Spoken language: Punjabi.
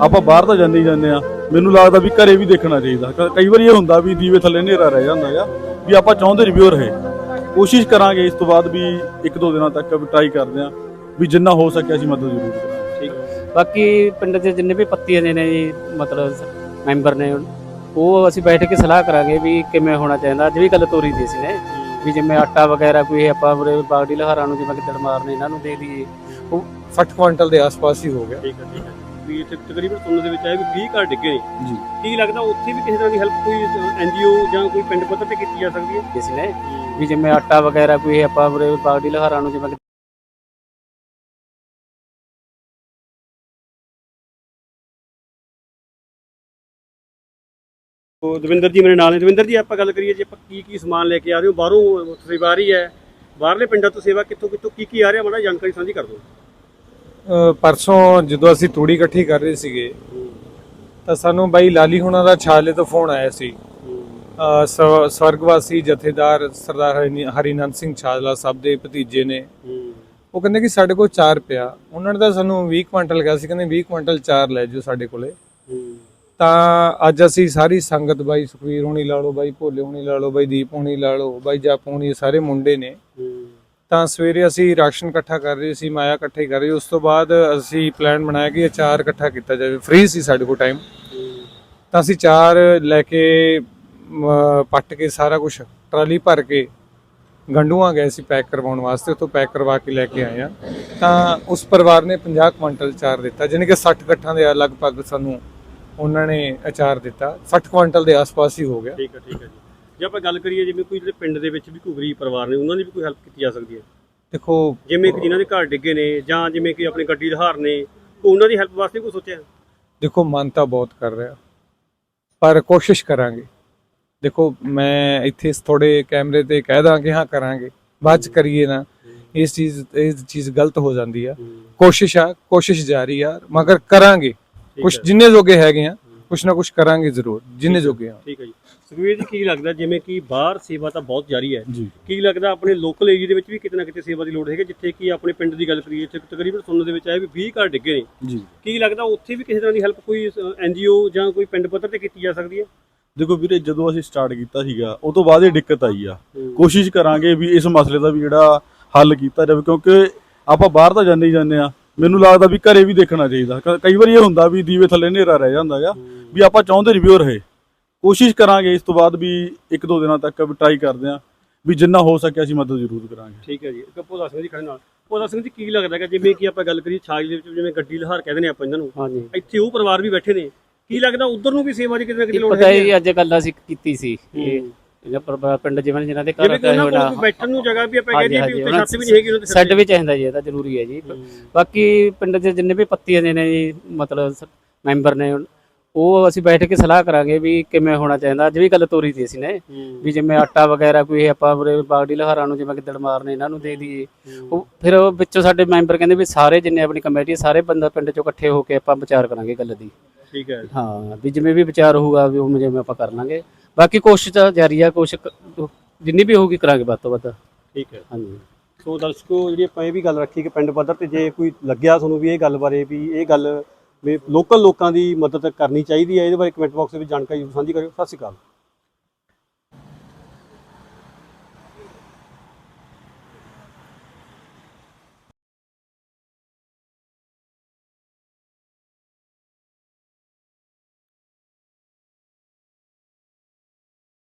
ਆਪਾਂ ਬਾਹਰ ਤਾਂ ਜਾਂਦੇ ਹੀ ਜਾਂਦੇ ਆ ਮੈਨੂੰ ਲੱਗਦਾ ਵੀ ਘਰੇ ਵੀ ਦੇਖਣਾ ਚਾਹੀਦਾ। ਕ- ਕਈ ਵਾਰੀ ਇਹ ਹੁੰਦਾ ਵੀ ਦੀਵੇ ਥੱਲੇ ਹਨੇਰਾ ਰਹਿ ਜਾਂਦਾ ਆ ਵੀ ਆਪਾਂ ਚਾਹੁੰਦੇ ਰਿਵਿਊ ਰਹੇ। ਕੋਸ਼ਿਸ਼ ਕਰਾਂਗੇ ਇਸ ਤੋਂ ਬਾਅਦ ਵੀ ਇੱਕ ਦੋ ਦਿਨਾਂ ਤੱਕ ਵੀ ਟਰਾਈ ਕਰਦੇ ਆ ਵੀ ਜਿੰਨਾ ਹੋ ਸਕੇ ਅਸੀਂ ਮਦਦ ਜ਼ਰੂਰ ਕਰਾਂਗੇ। ਠੀਕ। ਬਾਕੀ ਪਿੰਡ ਦੇ ਜਿੰਨੇ ਵੀ ਪੱਤੀਆਂ ਦੇ ਨੇ ਜੀ ਮਤਲਬ ਮੈਂਬਰ ਨੇ ਉਹ ਅਸੀਂ ਬੈਠ ਕੇ ਸਲਾਹ ਕਰਾਂਗੇ ਵੀ ਕਿਵੇਂ ਹੋਣਾ ਚਾਹੀਦਾ। ਅੱਜ ਵੀ ਗੱਲ ਤੋਰੀ ਦੀ ਸੀ ਨੇ ਵੀ ਜਿਵੇਂ ਆਟਾ ਵਗੈਰਾ ਕੋਈ ਆਪਾਂ ਉਰੇ ਬਾਗੜੀ ਲਹਾਰਾਂ ਨੂੰ ਜਿਵੇਂ ਕਿੱਦੜ ਮਾਰਨੇ ਇਹਨਾਂ ਨੂੰ ਦੇ ਦਈਏ। 60 ਕੁਆਂਟਲ ਦੇ ਆਸ-ਪਾਸ ਹੀ ਹੋ ਗਿਆ। ਠੀਕ ਹੈ ਠੀਕ ਹੈ। ਵੀ ਇੱਥੇ ਤਕਰੀਬਨ ਸੁਣਨ ਦੇ ਵਿੱਚ ਆਇਆ ਵੀ 20 ਘਰ ਡਿੱਗੇ ਨੇ। ਜੀ। ਕੀ ਲੱਗਦਾ ਉੱਥੇ ਵੀ ਕਿਸੇ ਤਰ੍ਹਾਂ ਦੀ ਹੈਲਪ ਕੋਈ ਐਨਜੀਓ ਜਾਂ ਕੋਈ ਪਿੰਡ ਪੱਧਰ ਤੇ ਕੀਤੀ ਜਾ ਸਕਦੀ ਹੈ? ਕਿਸ ਨੇ ਵੀ ਜਿਵੇਂ ਆਟਾ ਵਗੈਰਾ ਕੋਈ ਆਪਾਂ ਉਰੇ ਬਾਗੜੀ ਲਹਾਰਾਂ ਨੂੰ ਜਿਵੇਂ ਉਹ ਦਵਿੰਦਰ ਜੀ ਮੇਰੇ ਨਾਲ ਨੇ। ਦਵਿੰਦਰ ਜੀ ਆਪਾਂ ਗੱਲ ਕਰੀਏ ਜੇ ਆਪਾਂ ਕੀ ਕੀ ਸਮਾਨ ਲੈ ਕੇ ਆ ਰਹੇ ਹੋ ਬਾਹਰੋਂ ਸੇਵਾ ਹੀ ਹੈ। ਬਾਹਰਲੇ ਪਿੰਡਾਂ ਤੋਂ ਸੇਵਾ ਕਿੱਥੋਂ ਕਿੱਥੋਂ ਕੀ ਕੀ ਆ ਰਿਹਾ ਮਾੜਾ ਜਾਣਕਾਰੀ ਸਾਂਝੀ ਕਰ ਦਿਓ। ਪਰਸੋਂ ਜਦੋਂ ਅਸੀਂ ਤੂੜੀ ਇਕੱਠੀ ਕਰ ਰਹੇ ਸੀਗੇ, ਤਾਂ ਸਾਨੂੰ ਬਾਈ ਲਾਲੀ ਹੁਣਾਂ ਦਾ ਛਾਲੇ ਤੋਂ ਫੋਨ ਆਇਆ ਸੀ। ਸਵਰਗਵਾਸੀ ਜਥੇਦਾਰ ਸਰਦਾਰ ਹਰੀਨੰਦ ਸਿੰਘ ਛਾਜਲਾ ਸਾਹਿਬ ਦੇ ਭਤੀਜੇ ਨੇ। ਉਹ ਕਹਿੰਦੇ ਕਿ ਸਾਡੇ ਕੋਲ ਚਾਰ ਪਿਆ। ਉਹਨਾਂ ਨੇ ਤਾਂ ਸਾਨੂੰ 20 ਕੁਇੰਟਲ ਕਿਹਾ ਸੀ, ਕਹਿੰਦੇ 20 ਕੁਇੰਟਲ ਚਾਰ ਲੈ ਜਾਓ ਸਾਡੇ ਕੋਲੇ। ਤਾਂ ਅੱਜ ਅਸੀਂ ਸਾਰੀ ਸੰਗਤ ਬਾਈ ਸੁਖਵੀਰ ਹੋਣੀ ਲਾ ਲਓ, ਬਾਈ ਭੋਲੇ ਹੁਣੀ ਲਾ ਲਓ, ਬਾਈ ਦੀਪ ਹੋਣੀ ਲਾ ਲਓ, ਬਾਈ ਜਾਪੂ ਹੁਣੀ ਸਾਰੇ ਮੁੰਡੇ ਨੇ। ਤਾਂ ਸਵੇਰੇ ਅਸੀਂ ਰਾਸ਼ਨ ਇਕੱਠਾ ਕਰ ਰਹੇ ਸੀ, ਮਾਇਆ ਇਕੱਠੇ ਕਰ ਰਹੇ ਉਸ ਤੋਂ ਬਾਅਦ ਅਸੀਂ ਪਲਾਨ ਬਣਾਇਆ ਕਿ ਅਚਾਰ ਇਕੱਠਾ ਕੀਤਾ ਜਾਵੇ। ਫ੍ਰੀ ਸੀ ਸਾਡੇ ਕੋਲ ਟਾਈਮ ਤਾਂ ਅਸੀਂ ਚਾਰ ਲੈ ਕੇ ਪੱਟ ਕੇ ਸਾਰਾ ਕੁਝ ਟਰਾਲੀ ਭਰ ਕੇ ਗੰਡੂਆਂ ਗਏ ਸੀ ਪੈਕ ਕਰਵਾਉਣ ਵਾਸਤੇ। ਉੱਥੋਂ ਪੈਕ ਕਰਵਾ ਕੇ ਲੈ ਕੇ ਆਏ ਆ ਤਾਂ ਉਸ ਪਰਿਵਾਰ ਨੇ 50 ਕੁਇੰਟਲ ਚਾਰ ਦਿੱਤਾ, ਜਾਣੀ ਕਿ 60 ਇਕੱਠਾਂ ਦੇ ਲਗਭਗ ਸਾਨੂੰ ਉਹਨਾਂ ਨੇ ਅਚਾਰ ਦਿੱਤਾ। 60 ਕੁਇੰਟਲ ਦੇ ਆਸ-ਪਾਸ ਹੀ ਹੋ ਗਿਆ। ਠੀਕ ਹੈ ਠੀਕ ਹੈ ਜੀ। ਜੇ ਆਪਾਂ ਗੱਲ ਕਰੀਏ ਜਿਵੇਂ ਕੋਈ ਜਿਹੜੇ ਪਿੰਡ ਦੇ ਵਿੱਚ ਵੀ ਕੋਈ ਗਰੀਬ ਪਰਿਵਾਰ ਨੇ ਉਹਨਾਂ ਦੀ ਵੀ ਕੋਈ ਹੈਲਪ ਕੀਤੀ ਜਾ ਸਕਦੀ ਹੈ? ਦੇਖੋ ਜਿਵੇਂ ਕਿ ਜਿਨ੍ਹਾਂ ਦੇ ਘਰ ਡਿੱਗੇ ਨੇ ਜਾਂ ਜਿਵੇਂ ਕਿ ਆਪਣੀ ਗੱਡੀ ਲਹਾਰ ਨੇ ਉਹਨਾਂ ਦੀ ਹੈਲਪ ਵਾਸਤੇ ਕੋਈ ਸੋਚਿਆ? ਦੇਖੋ ਮਨ ਤਾਂ ਬਹੁਤ ਕਰ ਰਿਹਾ। ਪਰ ਕੋਸ਼ਿਸ਼ ਕਰਾਂਗੇ। ਦੇਖੋ ਮੈਂ ਇੱਥੇ ਥੋੜੇ ਕੈਮਰੇ ਤੇ ਕਹਿ ਦਾਂ ਕਿ ਹਾਂ ਕਰਾਂਗੇ। ਬਾਅਦ ਚ ਕਰੀਏ ਨਾ ਇਸ ਚੀਜ਼ ਇਹ ਚੀਜ਼ ਗਲਤ ਹੋ ਜਾਂਦੀ ਆ। ਕੋਸ਼ਿਸ਼ ਆ ਕੋਸ਼ਿਸ਼ ਜਾਰੀ ਆ ਮਗਰ ਕਰਾਂਗੇ। ਕੁਝ ਜਿੰਨੇ ਜੋਗੇ ਹੈਗੇ ਆ ਕੁਛ ਨਾ ਕੁਛ ਕਰਾਂਗੇ ਜ਼ਰੂਰ ਜਿੰਨੇ ਜੋਗੇ ਆ ਠੀਕ ਹੈ ਜੀ। ਸੁਖਵੀਰ ਜੀ ਕੀ ਲੱਗਦਾ ਜਿਵੇਂ ਕਿ ਬਾਹਰ ਸੇਵਾ ਤਾਂ ਬਹੁਤ ਜਾਰੀ ਹੈ ਜੀ। ਕੀ ਲੱਗਦਾ ਆਪਣੇ ਲੋਕਲ ਏਰੀਆ ਦੇ ਵਿੱਚ ਵੀ ਕਿਤੇ ਨਾ ਕਿਤੇ ਸੇਵਾ ਦੀ ਲੋੜ ਹੈਗੀ ਜਿੱਥੇ ਕਿ ਆਪਣੇ ਪਿੰਡ ਦੀ ਗੱਲ ਕਰੀਏ ਇੱਥੇ ਤਕਰੀਬਨ ਸੁਣਨ ਦੇ ਵਿੱਚ ਆਇਆ ਵੀ 20 ਘਰ ਡਿੱਗੇ ਨੇ। ਜੀ। ਕੀ ਲੱਗਦਾ ਉੱਥੇ ਵੀ ਕਿਸੇ ਤਰ੍ਹਾਂ ਦੀ ਹੈਲਪ ਕੋਈ ਐਨਜੀਓ ਜਾਂ ਕੋਈ ਪਿੰਡ ਪੱਧਰ ਤੇ ਕੀਤੀ ਜਾ ਸਕਦੀ ਹੈ? ਦੇਖੋ ਵੀਰੇ ਜਦੋਂ ਅਸੀਂ ਸਟਾਰਟ ਕੀਤਾ ਸੀਗਾ ਉਹ ਤੋਂ ਬਾਅਦ ਇਹ ਦਿੱਕਤ ਆਈ ਆ। ਕੋਸ਼ਿਸ਼ ਕਰਾਂਗੇ ਵੀ ਇਸ ਮਸਲੇ ਦਾ ਵੀ ਜਿਹੜਾ ਹੱਲ ਕੀਤਾ ਜਾਵੇ ਕਿਉਂਕਿ ਆਪਾਂ ਬਾਹਰ ਤਾਂ ਜਾਂਦੇ ਹੀ ਜਾਂਦੇ ਆ ਮੈਨੂੰ ਲੱਗਦਾ ਵੀ ਘਰੇ ਵੀ ਦੇਖਣਾ ਚਾਹੀਦਾ। ਕ- ਕਈ ਵਾਰੀ ਇਹ ਹੁੰਦਾ ਵੀ ਦੀਵੇ ਥੱਲੇ ਹਨੇਰਾ ਰਹਿ ਜਾਂਦਾ ਆ ਵੀ ਆਪਾਂ ਚਾਹੁੰਦੇ ਰਿਵਿਊ ਰਹੇ। ਕੋਸ਼ਿਸ਼ ਕਰਾਂਗੇ ਇਸ ਤੋਂ ਬਾਅਦ ਵੀ ਇੱਕ ਦੋ ਦਿਨਾਂ ਤੱਕ ਵੀ ਟਰਾਈ ਕਰਦੇ ਆ ਵੀ ਜਿੰਨਾ ਹੋ ਸਕੇ ਅਸੀਂ ਮਦਦ ਜ਼ਰੂਰ ਕਰਾਂਗੇ। ਠੀਕ ਹੈ ਜੀ। ਇੱਕ ਭੋਲਾ ਸਿੰਘ ਜੀ ਖੜੇ ਨਾਲ। ਭੋਲਾ ਸਿੰਘ ਜੀ ਕੀ ਲੱਗਦਾ ਕਿ ਜਿਵੇਂ ਕਿ ਆਪਾਂ ਗੱਲ ਕਰੀਏ ਛਾਜ ਦੇ ਵਿੱਚ ਜਿਵੇਂ ਗੱਡੀ ਲਹਾਰ ਕਹਿੰਦੇ ਨੇ ਆਪਾਂ ਇਹਨਾਂ ਨੂੰ। ਹਾਂਜੀ। ਇੱਥੇ ਉਹ ਪਰਿਵਾਰ ਵੀ ਬੈਠੇ ਨੇ। ਕੀ ਲੱਗਦਾ ਉਧਰ ਨੂੰ ਵੀ ਸੇਵਾ ਦੀ ਕਿਤੇ ਨਾ ਕਿਤੇ ਲੋੜ ਪਤਾ ਹੈਗੀ ਹੈ ਹੀ ਅੱਜ ਗੱਲ ਅਸੀਂ ਕੀਤੀ ਸੀ। ਇਹ ਜਿਹੜਾ ਪਰ- ਪਿੰਡ ਜਿਵੇਂ ਜਿਨ੍ਹਾਂ ਦੇ ਘਰ ਜਿਵੇਂ ਕਿ ਉਹਨਾਂ ਕੋਲ ਹੋਣਾ ਕੋਈ ਬੈਠਣ ਨੂੰ ਜਗ੍ਹਾ ਵੀ ਆਪਾਂ ਕਹਿੰਦੇ ਹਾਂਜੀ, ਵੀ ਉੱਤੇ ਉਹਨਾਂ ਛੱਤ ਵੀ ਨਹੀਂ ਹੈਗੀ ਉਹਨਾਂ ਦੇ ਸੈੱਟ ਵੀ ਚਾਹੀਦਾ ਜੀ ਇਹ ਤਾਂ ਜ਼ਰੂਰੀ ਹੈ ਜੀ। ਬਾਕੀ ਪਿੰਡ ਦੇ ਜਿੰਨੇ ਵੀ ਪੱਤੀਆਂ ਦੇ ਨੇ ਜੀ ਮਤਲਬ ਸ- ਮੈਂਬਰ ਨੇ ਉਹ ਅਸੀਂ ਬੈਠ ਕੇ ਸਲਾਹ ਕਰਾਂਗੇ ਵੀ ਕਿਵੇਂ ਹੋਣਾ ਚਾਹੀਦਾ। ਅੱਜ ਵੀ ਗੱਲ ਤੋਰੀ ਦੀ ਸੀ ਨੇ ਵੀ ਜਿਵੇਂ ਆਟਾ ਵਗੈਰਾ ਕੋਈ ਆਪਾਂ ਉਰੇ ਬਾਗੜੀ ਲਹਾਰਾਂ ਨੂੰ ਜਿਵੇਂ ਕਿੱਦੜ ਮਾਰਨੇ ਇਹਨਾਂ ਨੂੰ ਦੇ ਦਈਏ। ਉਹ ਫਿਰ ਉਹ ਵਿੱਚੋਂ ਸਾਡੇ ਮੈਂਬਰ ਕਹਿੰਦੇ ਵੀ ਸਾਰੇ ਜਿੰਨੇ ਆਪਣੀ ਕਮੇਟੀ ਸਾਰੇ ਬੰਦਾ ਪਿੰਡ ਚੋਂ ਇਕੱਠੇ ਹੋ ਕੇ ਆਪਾਂ ਵਿਚਾਰ ਕਰਾਂਗੇ ਗੱਲ ਦੀ। ਠੀਕ ਹੈ। ਹਾਂ ਵੀ ਜਿਵੇਂ ਵੀ ਵਿਚਾਰ ਹੋਊਗਾ ਵੀ ਉਹ ਜਿਵੇਂ ਆਪਾਂ ਕਰ ਲਾਂਗੇ। ਬਾਕੀ ਕੋਸ਼ਿਸ਼ ਤਾਂ ਜਾਰੀ ਆ ਕੋਸ਼ਿਸ਼ ਜਿੰਨੀ ਵੀ ਹੋਊਗੀ ਕਰਾਂਗੇ ਵੱਧ ਤੋਂ ਵੱਧ। ਠੀਕ ਹੈ। ਹਾਂਜੀ। ਸੋ ਦਰਸ਼ਕੋ ਜਿਹੜੀ ਆਪਾਂ ਇਹ ਵੀ ਗੱਲ ਰੱਖੀ ਕਿ ਪਿੰਡ ਪੱਧਰ ਤੇ ਜੇ ਕੋਈ ਲੱਗਿਆ ਤੁਹਾਨੂੰ ਵੀ ਇਹ ਗੱਲ ਬਾਰੇ ਵੀ ਇਹ ਗੱਲ ਵੀ ਲੋਕਲ ਲੋਕਾਂ ਦੀ ਮਦਦ ਕਰਨੀ ਚਾਹੀਦੀ ਹੈ ਇਹਦੇ ਬਾਰੇ ਕਮੈਂਟ ਬਾਕਸ ਵਿੱਚ ਜਾਣਕਾਰੀ ਜ਼ਰੂਰ ਸਾਂਝੀ ਕਰਿਓ। ਸਤਿ ਸ਼੍ਰੀ ਅਕਾਲ।